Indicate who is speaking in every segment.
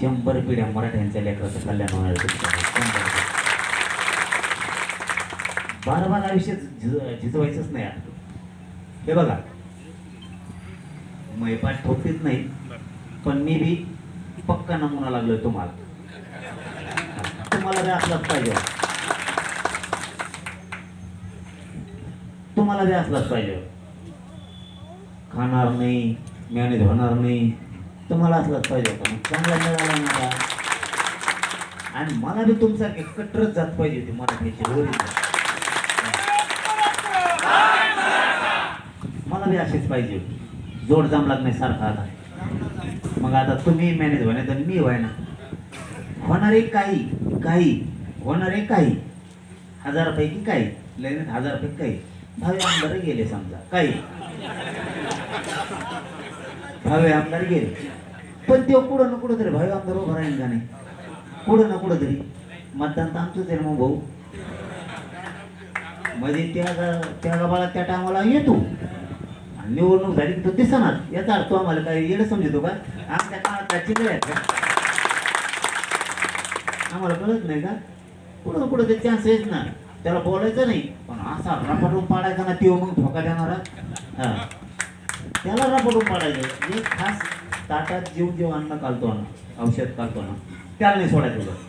Speaker 1: शंभर पिढ्या मराठ्यांच्या लेकराचं कल्याण होणार बारा बारा विषय बार बार झिज- झिजवायचंच नाही आता. हे बघा. मैपाट ठोकतीच नाही पण मी बी पक्का नमुना लागलोय तुम्हाला. तुम्हाला बी असलाच पाहिजे. तुम्हाला बी असलाच पाहिजे. खाणार नाही मॅनेज होणार नाही. तुम्हाला असलाच पाहिजे होता. मग चांगला मिळाला मला आणि मला बी तुमच्यासारखे कट्टरच जात पाहिजे होती मराठीची ओरिजिनल मला बी अशीच पाहिजे होती. जोड जमलाच नाही सारखा आता मग आता तुम्ही मॅनेज होणे तर मी व्हाय ना होणारे काही काही होणारे काही हजारपैकी काही लग्नात हजारपैकी काही. भावे आमदार गेले समजा काही. भावे आमदार गेले. पण ते कुठं ना कुठं तरी भाई आमदार उभा राहील का नाही? कुठं ना कुठं तरी मतदान तर आमचंच आहे मग भाऊ. मध्ये त्या त्या गावाला त्या टायमाला येतो. आणि निवडणूक झाली तर तो दिसणार. याचा अर्थ आम्हाला काय येणं समजतो का? आमच्या काळात काय चित्र आहेत का? आम्हाला कळत नाही का? कुठं कुठं ते चान्स येत ना. त्याला बोलायचं नाही. पण असा रपाटून पाडायचा ना तो मग धोका देणारा. हा. त्याला रपाटून पाडायचं. एक खास ताटात जीव जीव अन्न घालतो ना औषध घालतो ना त्याला नाही सोडायचं तुझं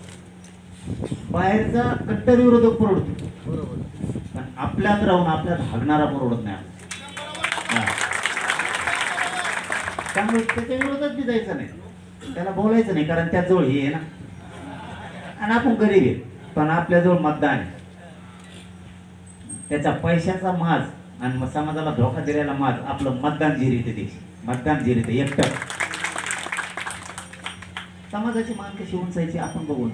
Speaker 1: बाहेरचा कट्टर विरोधक परवडतो. पण आपल्यात राहून आपल्यात हागणारा परवडत नाही त्यामुळे त्याच्या विरोधात बी जायचं नाही. त्याला बोलायचं नाही कारण त्याजवळ हे आहे ना. आणि आपण गरीब आहे पण आपल्याजवळ मतदान आहे. त्याचा पैशाचा माज आणि मग समाजाला धोका दिलेला माज आपलं मतदान जिरीते ते मतदान जिरीते एकटं समाजाची मान कशी उंचायची आपण बघू